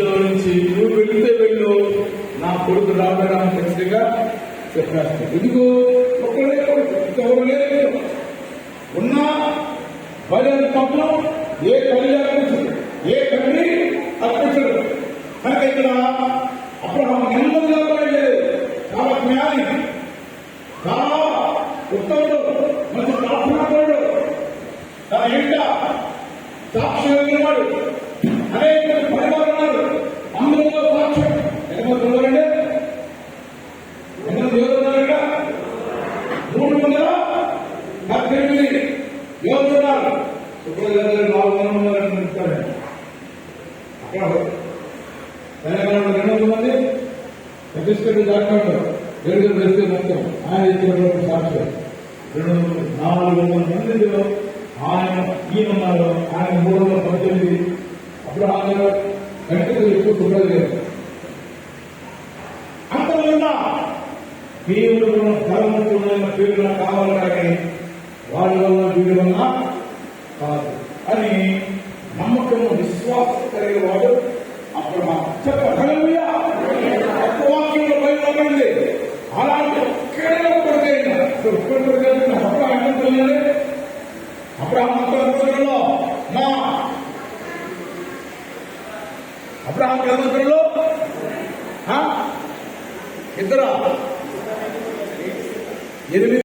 నుంచి నువ్వు వెళితే వెళ్ళు. నా కొడుకు రాబడాన్ని ఖచ్చితంగా చెప్పేస్తాను. ఎందుకు? ఒక్కడే కొడుకు. ఇంకెవరు లేదు ఉన్నా భజన తప్పులు ఏ తల్లి అర్పించడు ఏ తండ్రి అర్పించడు? కనుక ఇక్కడ అబ్రహం నెమ్మదిగా బయలుదేరాడు. చాలా జ్ఞాని. చాలా ఉత్తముడు. మంచి ప్రార్థనాపరుడు. తన ఇంట సాక్షి కలిగినవాడు అనేక పరిమాణం ఏమంటున్నారు? ఉన్నారు నాలుగు వందల ఉన్నారని చెప్తారు. అక్కడ తెలంగాణలో రెండు వందల మంది ఛత్తీస్గఢ్ జార్ఖండ్ ఏడు వేస్తే మొత్తం ఆయన ఇచ్చినటువంటి సాక్షి రెండు వందల నాలుగు వందల మందిలో ఆయన ఈయన ఉన్నారు ఆయన మూడు వందల పద్దెనిమిది. అప్పుడు ఆయన గంటకు ఎక్కువ సుబ్రహ్మణ్యం అంతకుండా దేవుడు ధర్మపూర్ణమైన పేరు నాకు కావాలి కానీ వారి వల్ల వీడి వల్ల కాదు. అని నమ్మకము విశ్వాసం కలిగిన వాడు అప్పుడు మా చెప్పవాక్యంలో వాక్యంలో బయలుపడింది అలాంటి ఒక్కడే ఒక్కడే అప్పుడు అంటున్నాడు అప్పుడు అంతలో నా అబ్రహాం గ్రంథంలో ఇద్దరు? ఎనిమిది